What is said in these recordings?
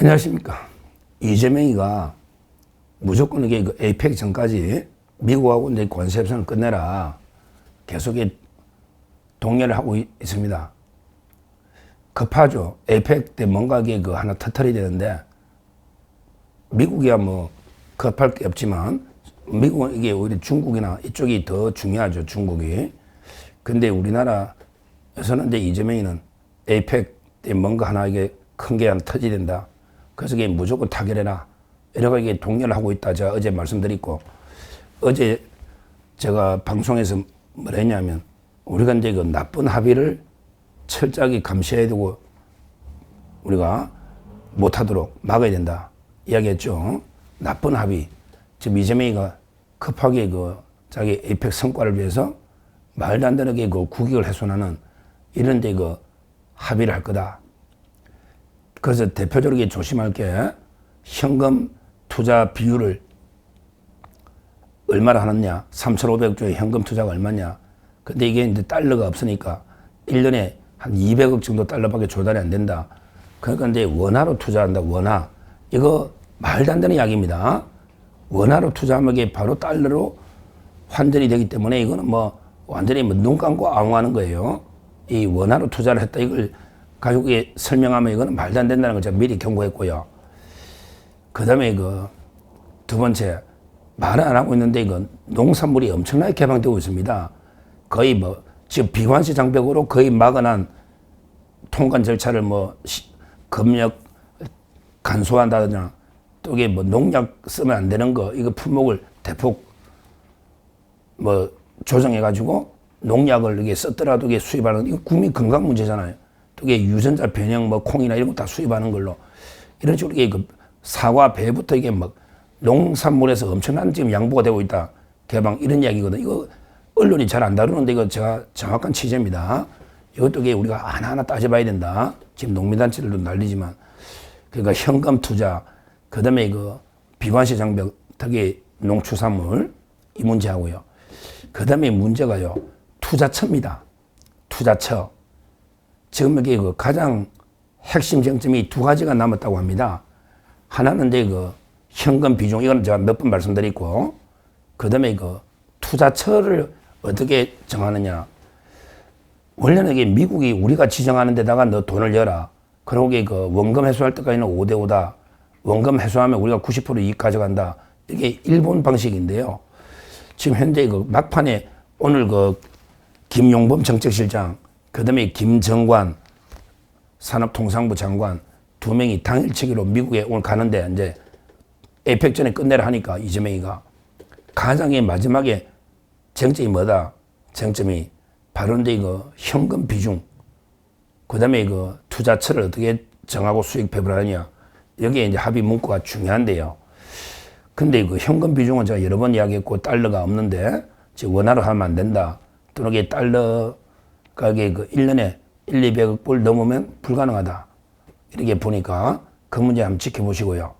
안녕하십니까. 이재명이가 무조건 이게 그 에이펙 전까지 미국하고 이제 관세 협상을 끝내라. 계속 이 동의를 하고 있- 있습니다. 급하죠. 에이펙 때 뭔가 그 하나 터트려야 되는데 미국이야 뭐 급할 게 없지만 미국은 이게 오히려 중국이나 이쪽이 더 중요하죠. 중국이. 근데 우리나라에서는 이제 이재명이는 에이펙 때 뭔가 하나 이게 큰 게 하나 터져야 된다. 그래서 이게 무조건 타결해라. 이러고 이게 동료를 하고 있다. 제가 어제 말씀드렸고 어제 제가 방송에서 뭘 했냐면 우리가 이제 그 나쁜 합의를 철저하게 감시해야 되고 우리가 못하도록 막아야 된다. 이야기했죠. 나쁜 합의. 지금 이재명이가 급하게 그 자기 에이펙 성과를 위해서 말도 안 되는 게그 국익을 훼손하는 이런 데 그 합의를 할 거다. 그래서 대표적으로 조심할 게 현금 투자 비율을 얼마나 하느냐. 3,500조의 현금 투자가 얼마냐. 근데 이게 이제 달러가 없으니까 1년에 한 200억 정도 달러밖에 조달이 안 된다. 그러니까 이제 원화로 투자한다. 원화. 이거 말도 안 되는 이야기입니다. 원화로 투자하면 이게 바로 달러로 환전이 되기 때문에 이거는 뭐 완전히 뭐눈 감고 아웅하는 거예요. 이 원화로 투자를 했다 이걸 가지고 이게 설명하면 이거는 말도 안 된다는 걸 제가 미리 경고했고요. 그 다음에 그두 번째 말을 안 하고 있는데 이건 농산물이 엄청나게 개방되고 있습니다. 거의 뭐 지금 비관시 장벽으로 거의 막아난 통관 절차를 뭐 시- 검역 간소한다든가 또 이게 뭐 농약 쓰면 안 되는 거 이거 품목을 대폭 뭐 조정해 가지고 농약을 이게 썼더라도 이게 수입하는 이거 국민 건강 문제잖아요. 또 이게 유전자 변형 뭐 콩이나 이런 거 다 수입하는 걸로 이런 식으로 이게 그 사과 배부터 이게 막 농산물에서 엄청난 지금 양보가 되고 있다. 개방 이런 이야기거든. 이거 언론이 잘 안 다루는데 이거 제가 정확한 취재입니다. 이것도 이게 우리가 하나하나 따져봐야 된다. 지금 농민단체들도 난리지만 그러니까 현금 투자, 그 다음에 그 비관시 장벽, 특히 농축산물 이 문제하고요. 그 다음에 문제가요. 투자처입니다. 투자처. 지금 여기 그 가장 핵심 쟁점이 두 가지가 남았다고 합니다. 하나는 이제 그 현금 비중, 이건 제가 몇 번 말씀드렸고, 그 다음에 그 투자처를 어떻게 정하느냐. 원래는 이게 미국이 우리가 지정하는 데다가 너 돈을 열어. 그러고 이게 그 원금 회수할 때까지는 5대5다. 원금 회수하면 우리가 90% 이익 가져간다. 이게 일본 방식인데요. 지금 현재 그 막판에 오늘 그 김용범 정책실장, 그 다음에 김정관 산업통상부 장관 두 명이 당일치기로 미국에 오늘 가는데 이제 에이펙 전에 끝내라 하니까 이재명이가 가장의 마지막에 쟁점이 뭐다? 쟁점이 이제 이거 현금 비중, 그 다음에 그 투자처를 어떻게 정하고 수익 배분하느냐. 여기에 이제 합의 문구가 중요한데요. 근데 그 현금 비중은 제가 여러 번 이야기했고 달러가 없는데 원화로 하면 안 된다. 또는 달러 가 이게 그 1년에 1, 200억 불 넘으면 불가능하다. 이렇게 보니까 그 문제 한번 지켜보시고요.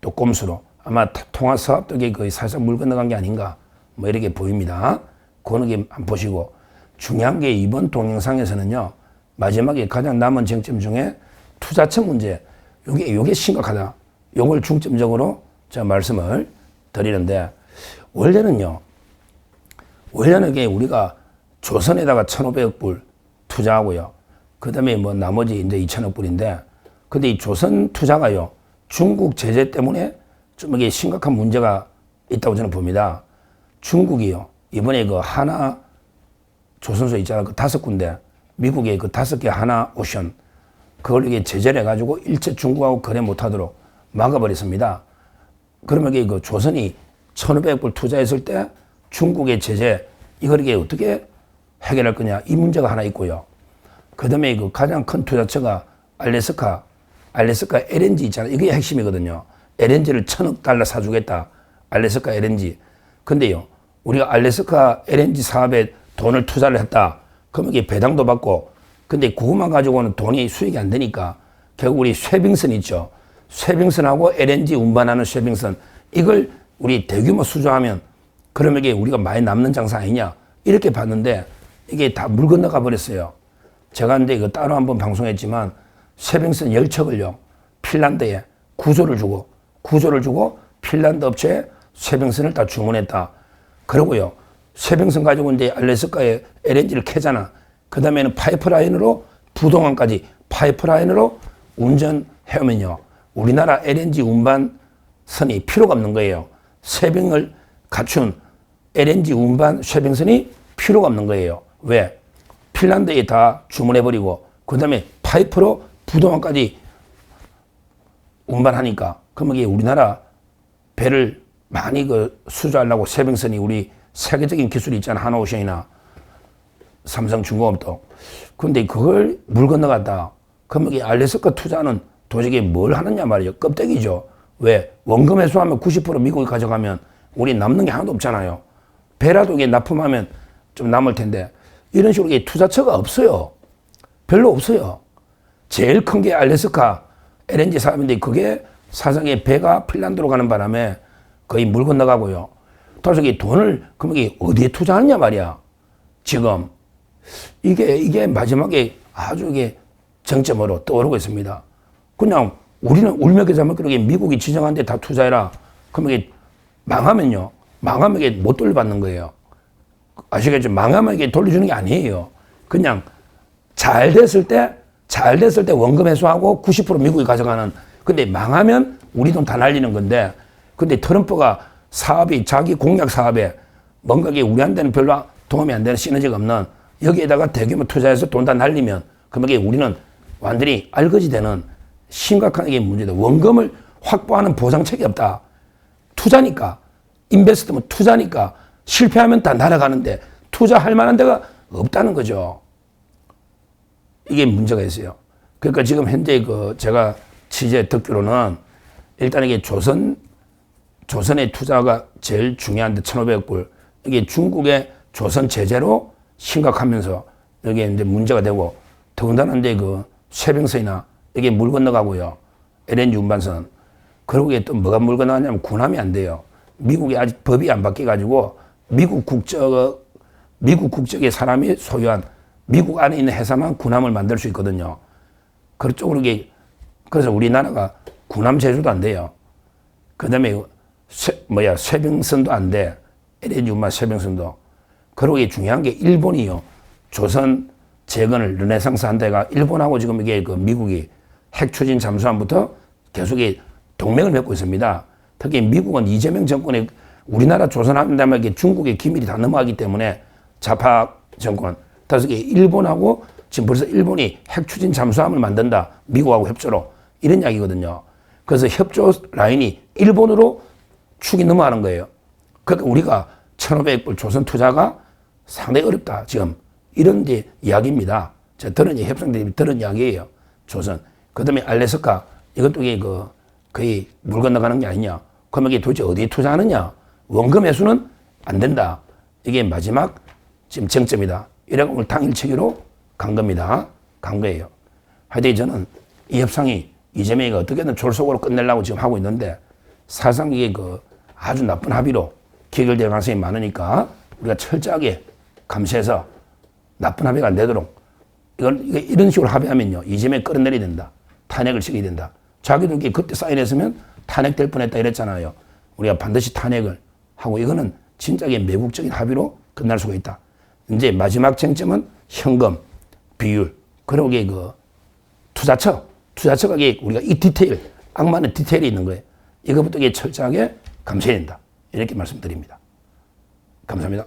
또 꼼수로 아마 타- 통화 사업도 거의 사실상 물 건너간 게 아닌가 뭐 이렇게 보입니다. 그거는 이게 한번 보시고 중요한 게 이번 동영상에서는요 마지막에 가장 남은 쟁점 중에 투자처 문제 요게 요게 심각하다. 요걸 중점적으로 제가 말씀을 드리는데 원래는요 원래는 이게 우리가 조선에다가 1,500억 불 투자하고요. 그 다음에 뭐 나머지 이제 2천억 불인데, 근데 이 조선 투자가요, 중국 제재 때문에 좀 이게 심각한 문제가 있다고 저는 봅니다. 중국이요, 이번에 그 하나 조선소 있잖아. 그 다섯 군데, 미국의 그 다섯 개 하나 오션, 그걸 이게 제재를 해가지고 일체 중국하고 거래 못하도록 막아버렸습니다. 그러면 이게 그 조선이 1,500불 투자했을 때 중국의 제재 이걸 이게 어떻게 해결할 거냐 이 문제가 하나 있고요. 그 다음에 그 가장 큰 투자처가 알래스카, 알래스카 LNG 있잖아요. 이게 핵심이거든요. LNG를 천억 달러 사주겠다. 알래스카 LNG. 근데요, 우리가 알래스카 LNG 사업에 돈을 투자를 했다. 그러면 이게 배당도 받고, 근데 그것만 가지고는 돈이 수익이 안 되니까 결국 우리 쇠빙선 있죠. 쇠빙선하고 LNG 운반하는 쇠빙선 이걸 우리 대규모 수주하면 그러면 이게 우리가 많이 남는 장사 아니냐 이렇게 봤는데 이게 다 물 건너가 버렸어요. 제가 근데 이거 따로 한번 방송했지만 쇠빙선 열척을요 핀란드에 구조를 주고 구조를 주고 핀란드 업체에 쇠병선을 다 주문했다. 그러고요. 쇠병선 가지고 이제 알래스카에 LNG를 캐잖아. 그 다음에는 파이프라인으로 부동항까지 파이프라인으로 운전해오면요. 우리나라 LNG 운반선이 필요가 없는 거예요. 쇠병을 갖춘 LNG 운반 쇠병선이 필요가 없는 거예요. 왜? 핀란드에 다 주문해버리고 그 다음에 파이프로 부동항까지 운반하니까. 그러면 이게 우리나라 배를 많이 그 수주하려고 세병선이 우리 세계적인 기술이 있잖아 한오션이나. 삼성중공업도. 근데 그걸 물 건너갔다. 그러면 이 알래스카 투자는 도저히 뭘 하느냐 말이죠 껍데기죠. 왜? 원금 회수하면 90% 미국이 가져가면 우리 남는 게 하나도 없잖아요. 배라도 이게 납품하면 좀 남을 텐데 이런 식으로 투자처가 없어요 별로 없어요 제일 큰 게 알래스카 LNG 사업인데 그게 사상의 배가 핀란드로 가는 바람에 거의 물 건너가고요. 따라서 이 돈을 이게 어디에 투자하느냐 말이야. 지금 이게 이게 마지막에 아주 이게 정점으로 떠오르고 있습니다. 그냥 우리는 울며 겨자 먹기로 미국이 지정한 데 다 투자해라. 그럼 이게 망하면요. 망하면 이게 못 돌려받는 거예요. 아시겠죠? 망하면 돌려주는 게 아니에요. 그냥 잘 됐을 때, 잘 됐을 때 원금 회수하고 90% 미국이 가져가는. 근데 망하면 우리 돈 다 날리는 건데, 근데 트럼프가 사업이 자기 공약 사업에 뭔가 이게 우리한테는 별로 도움이 안 되는 시너지가 없는 여기에다가 대규모 투자해서 돈 다 날리면 그러면 우리는 완전히 알거지 되는 심각한 이게 문제다. 원금을 확보하는 보상책이 없다. 투자니까. 인베스트면 투자니까. 실패하면 다 날아가는데 투자할 만한 데가 없다는 거죠. 이게 문제가 있어요. 그러니까 지금 현재 그 제가 취재 듣기로는 일단 이게 조선 조선의 투자가 제일 중요한데 1,500억 불 이게 중국의 조선 제재로 심각하면서 여기에 이제 문제가 되고 더군다나 이제 그 쇠병선이나 이게 물 건너가고요. LNG 운반선. 그리고 또 뭐가 물 건너가냐면 군함이 안 돼요. 미국이 아직 법이 안 바뀌어 가지고 미국 국적 미국 국적의 사람이 소유한 미국 안에 있는 회사만 군함을 만들 수 있거든요. 그쪽으로 이게 그래서 우리나라가 군함 제조도 안 돼요. 그다음에 쇠, 뭐야 쇠병선도 안 돼. LNG 운반 쇠병선도. 그리고 이게 중요한 게 일본이요. 조선 재건을 르네상스 한 데가 일본하고 지금 이게 그 미국이 핵 추진 잠수함부터 계속 이 동맹을 맺고 있습니다. 특히 미국은 이재명 정권에 우리나라 조선한 다음에 이게 중국의 기밀이 다 넘어가기 때문에 좌파 정권. 그래서 이게 일본하고 지금 벌써 일본이 핵 추진 잠수함을 만든다. 미국하고 협조로. 이런 이야기거든요. 그래서 협조 라인이 일본으로 축이 넘어가는 거예요. 그러니까 우리가 1,500불 조선 투자가 상당히 어렵다. 지금 이런 이제 이야기입니다. 제가 들은 협상들이 들은 이야기예요. 조선. 그 다음에 알래스카. 이것도 이게 그 거의 물 건너가는 게 아니냐. 그러면 이게 도대체 어디에 투자하느냐. 원금 회수는 안 된다. 이게 마지막 지금 정점이다. 이래고 오늘 당일치기로 간 겁니다. 간 거예요. 하여튼 저는 이 협상이 이재명이가 어떻게든 졸속으로 끝내려고 지금 하고 있는데 사상 이게 그 아주 나쁜 합의로 기결될 가능성이 많으니까 우리가 철저하게 감시해서 나쁜 합의가 안 되도록 이걸 이런 식으로 합의하면요 이재명 끌어내려야 된다 탄핵을 시켜야 된다 이게 그때 사인했으면 탄핵될 뻔했다 이랬잖아요 우리가 반드시 탄핵을 하고 이거는 게 매국적인 합의로 끝날 수가 있다 이제 마지막 쟁점은 현금 비율 이게 그 투자처 투자처가 우리가 이 디테일 악마는 디테일이 있는 거예요 이것부터 이게 철저하게 감시해야 된다. 이렇게 말씀드립니다. 감사합니다.